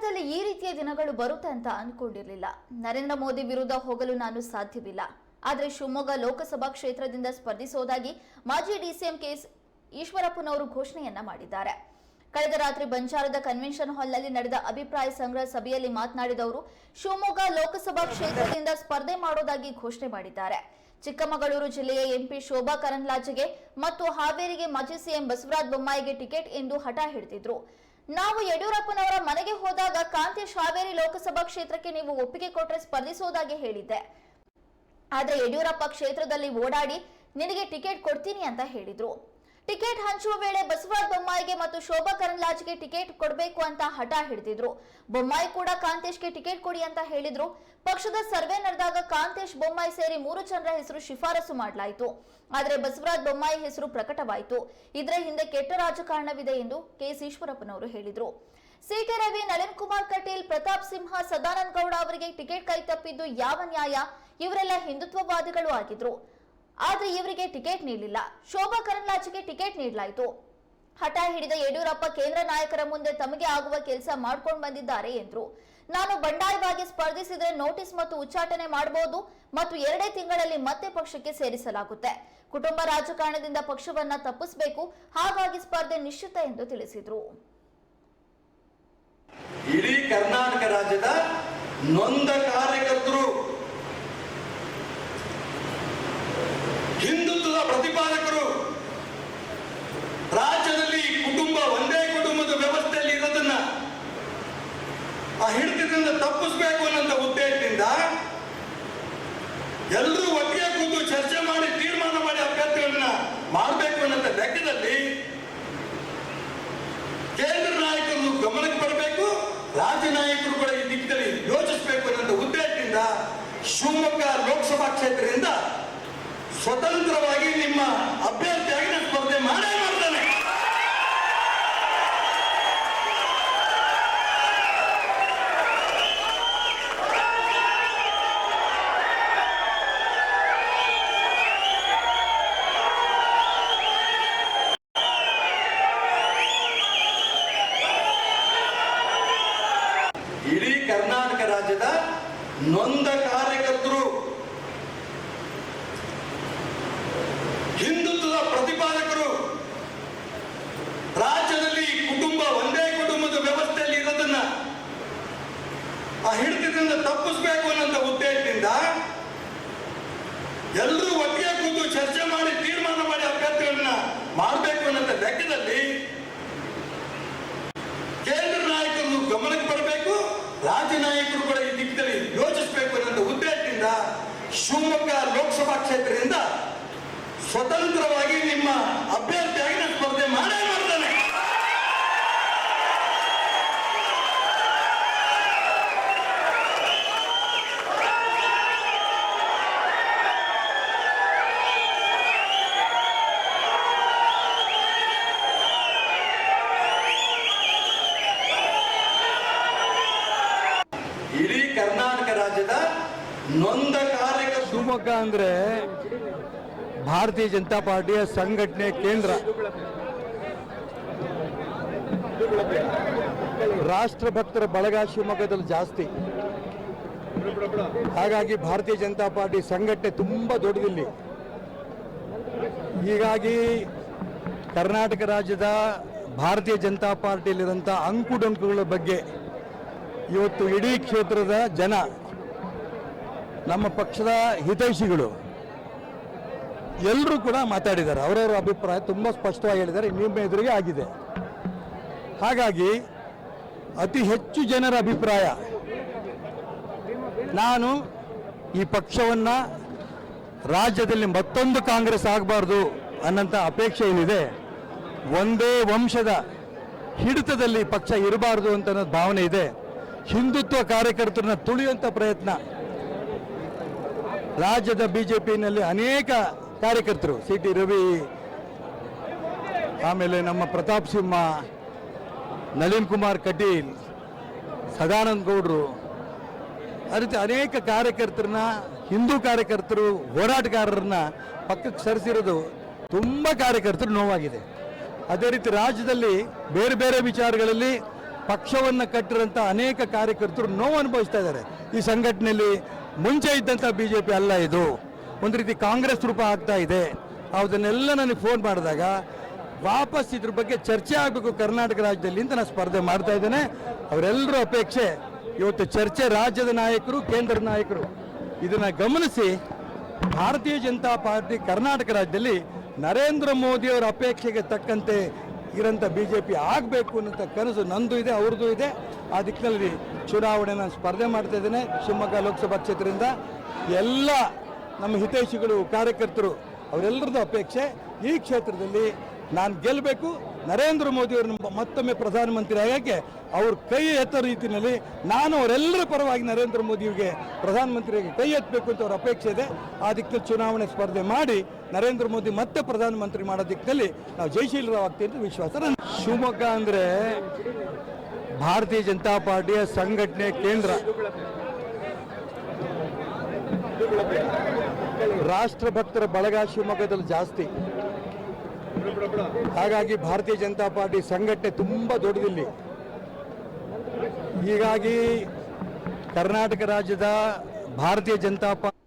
ಜೀವನದಲ್ಲಿ ಈ ರೀತಿಯ ದಿನಗಳು ಬರುತ್ತೆ ಅಂತ ಅಂದ್ಕೊಂಡಿರ್ಲಿಲ್ಲ ನರೇಂದ್ರ ಮೋದಿ ವಿರುದ್ಧ ಹೋಗಲು ನಾನು ಸಾಧ್ಯವಿಲ್ಲ. ಆದರೆ ಶಿವಮೊಗ್ಗ ಲೋಕಸಭಾ ಕ್ಷೇತ್ರದಿಂದ ಸ್ಪರ್ಧಿಸೋದಾಗಿ ಮಾಜಿ ಡಿಸಿಎಂ ಕೆಎಸ್ ಈಶ್ವರಪ್ಪನವರು ಘೋಷಣೆಯನ್ನ ಮಾಡಿದ್ದಾರೆ. ಕಳೆದ ರಾತ್ರಿ ಬಂಜಾರದ ಕನ್ವೆನ್ಷನ್ ಹಾಲ್ನಲ್ಲಿ ನಡೆದ ಅಭಿಪ್ರಾಯ ಸಂಗ್ರಹ ಸಭೆಯಲ್ಲಿ ಮಾತನಾಡಿದ ಅವರು ಶಿವಮೊಗ್ಗ ಲೋಕಸಭಾ ಕ್ಷೇತ್ರದಿಂದ ಸ್ಪರ್ಧೆ ಮಾಡೋದಾಗಿ ಘೋಷಣೆ ಮಾಡಿದ್ದಾರೆ. ಚಿಕ್ಕಮಗಳೂರು ಜಿಲ್ಲೆಯ ಎಂಪಿ ಶೋಭಾ ಕರಂದ್ಲಾಜೆಗೆ ಮತ್ತು ಹಾವೇರಿಗೆ ಮಾಜಿ ಸಿಎಂ ಬಸವರಾಜ ಬೊಮ್ಮಾಯಿಗೆ ಟಿಕೆಟ್ ಎಂದು ಹಠ ಹಿಡಿದಿದ್ರು. ನಾವು ಯಡಿಯೂರಪ್ಪನವರ ಮನೆಗೆ ಹೋದಾಗ ಕಾಂತಿ ಶಾವೇರಿ ಲೋಕಸಭಾ ಕ್ಷೇತ್ರಕ್ಕೆ ನೀವು ಒಪ್ಪಿಗೆ ಕೊಟ್ಟರೆ ಸ್ಪರ್ಧಿಸೋದಾಗಿ ಹೇಳಿದ್ದೆ. ಆದ್ರೆ ಯಡಿಯೂರಪ್ಪ ಕ್ಷೇತ್ರದಲ್ಲಿ ಓಡಾಡಿ ನಿನಗೆ ಟಿಕೆಟ್ ಕೊಡ್ತೀನಿ ಅಂತ ಹೇಳಿದ್ರು. ಟಿಕೆಟ್ ಹಂಚುವ ವೇಳೆ ಬಸವರಾಜ ಬೊಮ್ಮಾಯಿಗೆ ಮತ್ತು ಶೋಭಾ ಕರಂದ್ಲಾಜ್ಗೆ ಟಿಕೆಟ್ ಕೊಡಬೇಕು ಅಂತ ಹಠ ಹಿಡಿದಿದ್ರು. ಬೊಮ್ಮಾಯಿ ಕೂಡ ಕಾಂತೇಶ್ಗೆ ಟಿಕೆಟ್ ಕೊಡಿ ಅಂತ ಹೇಳಿದ್ರು. ಪಕ್ಷದ ಸರ್ವೆ ನಡೆದಾಗ ಕಾಂತೇಶ್ ಬೊಮ್ಮಾಯಿ ಸೇರಿ ಮೂರು ಜನರ ಹೆಸರು ಶಿಫಾರಸು ಮಾಡಲಾಯಿತು. ಆದರೆ ಬಸವರಾಜ ಬೊಮ್ಮಾಯಿ ಹೆಸರು ಪ್ರಕಟವಾಯಿತು. ಇದರ ಹಿಂದೆ ಕೆಟ್ಟ ರಾಜಕಾರಣವಿದೆ ಎಂದು ಕೆಎಸ್ ಈಶ್ವರಪ್ಪನವರು ಹೇಳಿದರು. ಸಿಟಿ ರವಿ, ನಳಿನ್ ಕುಮಾರ್ ಕಟೀಲ್, ಪ್ರತಾಪ್ ಸಿಂಹ, ಸದಾನಂದ ಗೌಡ ಅವರಿಗೆ ಟಿಕೆಟ್ ಕೈ ತಪ್ಪಿದ್ದು ಯಾವ ನ್ಯಾಯ? ಇವರೆಲ್ಲ ಹಿಂದುತ್ವವಾದಿಗಳು ಆಗಿದ್ರು. ಆದ್ರೆ ಇವರಿಗೆ ಟಿಕೆಟ್ ನೀಡಲಿಲ್ಲ. ಶೋಭಾ ಕರಂದ್ಲಾಜೆಗೆ ಟಿಕೆಟ್ ನೀಡಲಾಯಿತು. ಹಠ ಹಿಡಿದ ಯಡಿಯೂರಪ್ಪ ಕೇಂದ್ರ ನಾಯಕರ ಮುಂದೆ ತಮಗೆ ಆಗುವ ಕೆಲಸ ಮಾಡ್ಕೊಂಡು ಬಂದಿದ್ದಾರೆ ಎಂದರು. ನಾನು ಬಂಡಾಯವಾಗಿ ಸ್ಪರ್ಧಿಸಿದರೆ ನೋಟಿಸ್ ಮತ್ತು ಉಚ್ಚಾಟನೆ ಮಾಡಬಹುದು ಮತ್ತು ಎರಡೇ ತಿಂಗಳಲ್ಲಿ ಮತ್ತೆ ಪಕ್ಷಕ್ಕೆ ಸೇರಿಸಲಾಗುತ್ತೆ. ಕುಟುಂಬ ರಾಜಕಾರಣದಿಂದ ಪಕ್ಷವನ್ನ ತಪ್ಪಿಸಬೇಕು, ಹಾಗಾಗಿ ಸ್ಪರ್ಧೆ ನಿಶ್ಚಿತ ಎಂದು ತಿಳಿಸಿದರು. ಇಡೀ ಕರ್ನಾಟಕ ರಾಜ್ಯದ ನೊಂದ ಕಾರ್ಯಕರ್ತರು ಪ್ರತಿಪಾದಕರು. ರಾಜ್ಯದಲ್ಲಿ ಕುಟುಂಬ ಒಂದೇ ಕುಟುಂಬದ ವ್ಯವಸ್ಥೆಯಲ್ಲಿ ಇರೋದನ್ನ ಆ ಹಿಡಿತದಿಂದ ತಪ್ಪಿಸ್ಬೇಕು ಅನ್ನೋ ಉದ್ದೇಶದಿಂದ ಎಲ್ಲರೂ ಒಟ್ಟಿಗೆ ಕೂತು ಚರ್ಚೆ ಮಾಡಿ ತೀರ್ಮಾನ ಮಾಡಿ ಅಭ್ಯರ್ಥಿಗಳನ್ನ ಮಾಡಬೇಕು ಅನ್ನೋ ಲೆಕ್ಕದಲ್ಲಿ ಕೇಂದ್ರ ನಾಯಕರು ಗಮನಕ್ಕೆ ಬರಬೇಕು, ರಾಜ್ಯ ನಾಯಕರು ಕೂಡ ಈ ದಿಕ್ಕಲ್ಲಿ ಯೋಚಿಸಬೇಕು ಅನ್ನೋ ಉದ್ದೇಶದಿಂದ ಶಿವಮೊಗ್ಗ ಲೋಕಸಭಾ ಕ್ಷೇತ್ರದಿಂದ ಸ್ವತಂತ್ರವಾಗಿ ನಿಮ್ಮ ಅಭ್ಯರ್ಥಿಯಾಗಿ ಸ್ಪರ್ಧೆ ಮಾಡೇ ಮಾಡ್ತಾನೆ. ಇಡೀ ಕರ್ನಾಟಕ ರಾಜ್ಯದ ನೊಂದ ಕಾರ್ಯಕರ್ತರು ಹಿಂದುತ್ವದ ಪ್ರತಿಪಾದಕರು ರಾಜ್ಯದಲ್ಲಿ ಕುಟುಂಬ ಒಂದೇ ಕುಟುಂಬದ ವ್ಯವಸ್ಥೆಯಲ್ಲಿ ಇರೋದನ್ನ ಆ ಹಿಡಿತದಿಂದ ತಪ್ಪಿಸ್ಬೇಕು ಅನ್ನೋ ಉದ್ದೇಶದಿಂದ ಎಲ್ಲರೂ ಒಟ್ಟಿಗೆ ಕೂತು ಚರ್ಚೆ ಮಾಡಿ ತೀರ್ಮಾನ ಮಾಡಿ ಅಭ್ಯರ್ಥಿಗಳನ್ನ ಮಾಡಬೇಕು ಅನ್ನೋ ಲೆಕ್ಕದಲ್ಲಿ ಕೇಂದ್ರ ನಾಯಕರು ಗಮನಕ್ಕೆ ಬರಬೇಕು, ರಾಜ್ಯ ನಾಯಕರು ಕೂಡ ಈ ದಿಕ್ಕದಲ್ಲಿ ಯೋಚಿಸಬೇಕು ಅನ್ನೋ ಉದ್ದೇಶದಿಂದ ಶಿವಮೊಗ್ಗ ಲೋಕಸಭಾ ಕ್ಷೇತ್ರದಿಂದ ಸ್ವತಂತ್ರವಾಗಿ ನಿಮ್ಮ ಅಭ್ಯರ್ಥಿಯಾಗಿ ನೊಂದ ಕಾರ್ಯಕ ಶಿವಮೊಗ್ಗ ಅಂದರೆ ಭಾರತೀಯ ಜನತಾ ಪಾರ್ಟಿಯ ಸಂಘಟನೆ ಕೇಂದ್ರ. ರಾಷ್ಟ್ರಭಕ್ತರ ಬಳಗ ಶಿವಮೊಗ್ಗದಲ್ಲಿ ಜಾಸ್ತಿ. ಹಾಗಾಗಿ ಭಾರತೀಯ ಜನತಾ ಪಾರ್ಟಿ ಸಂಘಟನೆ ತುಂಬ ದೊಡ್ಡದಿಲ್ಲಿ. ಹೀಗಾಗಿ ಕರ್ನಾಟಕ ರಾಜ್ಯದ ಭಾರತೀಯ ಜನತಾ ಪಾರ್ಟಿಯಲ್ಲಿರೋಂಥ ಅಂಕುಡೊಂಕುಗಳ ಬಗ್ಗೆ ಇವತ್ತು ಇಡೀ ಕ್ಷೇತ್ರದ ಜನ ನಮ್ಮ ಪಕ್ಷದ ಹಿತೈಷಿಗಳು. ಎಲ್ಲರೂ ಕೂಡ ಮಾತಾಡಿದ್ದಾರೆ. ಅವರವರ ಅಭಿಪ್ರಾಯ ತುಂಬ ಸ್ಪಷ್ಟವಾಗಿ ಹೇಳಿದ್ದಾರೆ. ನಿಮ್ಮ ಎದುರಿಗೆ ಆಗಿದೆ. ಹಾಗಾಗಿ ಅತಿ ಹೆಚ್ಚು ಜನರ ಅಭಿಪ್ರಾಯ, ನಾನು ಈ ಪಕ್ಷವನ್ನು ರಾಜ್ಯದಲ್ಲಿ ಮತ್ತೊಂದು ಕಾಂಗ್ರೆಸ್ ಆಗಬಾರ್ದು ಅನ್ನೋಂಥ ಅಪೇಕ್ಷೆ ಏನಿದೆ, ಒಂದೇ ವಂಶದ ಹಿಡಿತದಲ್ಲಿ ಪಕ್ಷ ಇರಬಾರ್ದು ಅಂತ ಅನ್ನೋದು ಭಾವನೆ ಇದೆ. ಹಿಂದುತ್ವ ಕಾರ್ಯಕರ್ತರನ್ನ ತುಳಿಯುವಂಥ ಪ್ರಯತ್ನ ರಾಜ್ಯದ ಬಿ ಜೆ ಅನೇಕ ಕಾರ್ಯಕರ್ತರು, ಸಿ ಟಿ ರವಿ, ಆಮೇಲೆ ನಮ್ಮ ಪ್ರತಾಪ್ ಸಿಂಹ, ನಳಿನ್ ಕುಮಾರ್ ಕಟೀಲ್, ಸದಾನಂದ ಗೌಡರು ರೀತಿ ಅನೇಕ ಕಾರ್ಯಕರ್ತರನ್ನ, ಹಿಂದೂ ಕಾರ್ಯಕರ್ತರು, ಹೋರಾಟಗಾರರನ್ನ ಪಕ್ಕಕ್ಕೆ ಸರಿಸಿರೋದು ತುಂಬ ಕಾರ್ಯಕರ್ತರು ನೋವಾಗಿದೆ. ಅದೇ ರೀತಿ ರಾಜ್ಯದಲ್ಲಿ ಬೇರೆ ಬೇರೆ ವಿಚಾರಗಳಲ್ಲಿ ಪಕ್ಷವನ್ನು ಕಟ್ಟಿರೋಂಥ ಅನೇಕ ಕಾರ್ಯಕರ್ತರು ನೋವು ಅನುಭವಿಸ್ತಾ ಇದ್ದಾರೆ. ಈ ಸಂಘಟನೆಯಲ್ಲಿ ಮುಂಚೆ ಇದ್ದಂಥ ಬಿ ಜೆ ಪಿ ಅಲ್ಲ ಇದು. ಒಂದು ರೀತಿ ಕಾಂಗ್ರೆಸ್ ರೂಪ ಆಗ್ತಾ ಇದೆ. ಅದನ್ನೆಲ್ಲ ನನಗೆ ಫೋನ್ ಮಾಡಿದಾಗ ವಾಪಸ್ ಇದ್ರ ಬಗ್ಗೆ ಚರ್ಚೆ ಆಗಬೇಕು ಕರ್ನಾಟಕ ರಾಜ್ಯದಲ್ಲಿ ಅಂತ ನಾನು ಸ್ಪರ್ಧೆ ಮಾಡ್ತಾ ಇದ್ದೇನೆ. ಅವರೆಲ್ಲರ ಅಪೇಕ್ಷೆ, ಇವತ್ತು ಚರ್ಚೆ ರಾಜ್ಯದ ನಾಯಕರು ಕೇಂದ್ರದ ನಾಯಕರು. ಇದನ್ನು ಗಮನಿಸಿ ಭಾರತೀಯ ಜನತಾ ಪಾರ್ಟಿ ಕರ್ನಾಟಕ ರಾಜ್ಯದಲ್ಲಿ ನರೇಂದ್ರ ಮೋದಿಯವರ ಅಪೇಕ್ಷೆಗೆ ತಕ್ಕಂತೆ ಇರೋಂಥ ಬಿ ಜೆ ಪಿ ಆಗಬೇಕು ಅನ್ನೋಂಥ ಕನಸು ನಂದು ಇದೆ ಅವ್ರದ್ದು ಇದೆ. ಆ ದಿಕ್ಕಿನಲ್ಲಿ ಚುನಾವಣೆ ಸ್ಪರ್ಧೆ ಮಾಡ್ತಾ ಇದ್ದೇನೆ ಶಿವಮೊಗ್ಗ ಲೋಕಸಭಾ ಕ್ಷೇತ್ರದಿಂದ. ಎಲ್ಲ ನಮ್ಮ ಹಿತೈಷಿಗಳು ಕಾರ್ಯಕರ್ತರು, ಅವರೆಲ್ಲರದ್ದು ಅಪೇಕ್ಷೆ ಈ ಕ್ಷೇತ್ರದಲ್ಲಿ ನಾನು ಗೆಲ್ಲಬೇಕು ನರೇಂದ್ರ ಮೋದಿಯವ್ರನ್ನ ಮತ್ತೊಮ್ಮೆ ಪ್ರಧಾನಮಂತ್ರಿ ಆಗಕ್ಕೆ ಅವ್ರ ಕೈ ಎತ್ತ ರೀತಿಯಲ್ಲಿ ನಾನು ಅವರೆಲ್ಲರ ಪರವಾಗಿ ನರೇಂದ್ರ ಮೋದಿಯವರಿಗೆ ಪ್ರಧಾನಮಂತ್ರಿಯಾಗಿ ಕೈ ಎತ್ತಬೇಕು ಅಂತ ಅವರ ಅಪೇಕ್ಷೆ ಇದೆ. ಆ ದಿಕ್ಕಲ್ಲಿ ಚುನಾವಣೆ ಸ್ಪರ್ಧೆ ಮಾಡಿ ನರೇಂದ್ರ ಮೋದಿ ಮತ್ತೆ ಪ್ರಧಾನಮಂತ್ರಿ ಮಾಡೋ ದಿಕ್ಕಲ್ಲಿ ನಾವು ಜಯಶೀಲರಾಗ್ತೀವಿ ಅಂತ ವಿಶ್ವಾಸ ನನ್ನ. ಶಿವಮೊಗ್ಗ ಅಂದರೆ ಭಾರತೀಯ ಜನತಾ ಪಾರ್ಟಿಯ ಸಂಘಟನೆ ಕೇಂದ್ರ. ರಾಷ್ಟ್ರಭಕ್ತರ ಬಳಗ ಶಿವಮೊಗ್ಗದಲ್ಲಿ ಜಾಸ್ತಿ. ಹಾಗಾಗಿ ಭಾರತೀಯ ಜನತಾ ಪಾರ್ಟಿ ಸಂಘಟನೆ ತುಂಬ ದೊಡ್ಡದಿಲ್ಲಿ. ಹೀಗಾಗಿ ಕರ್ನಾಟಕ ರಾಜ್ಯದ ಭಾರತೀಯ ಜನತಾ ಪಾರ್ಟಿ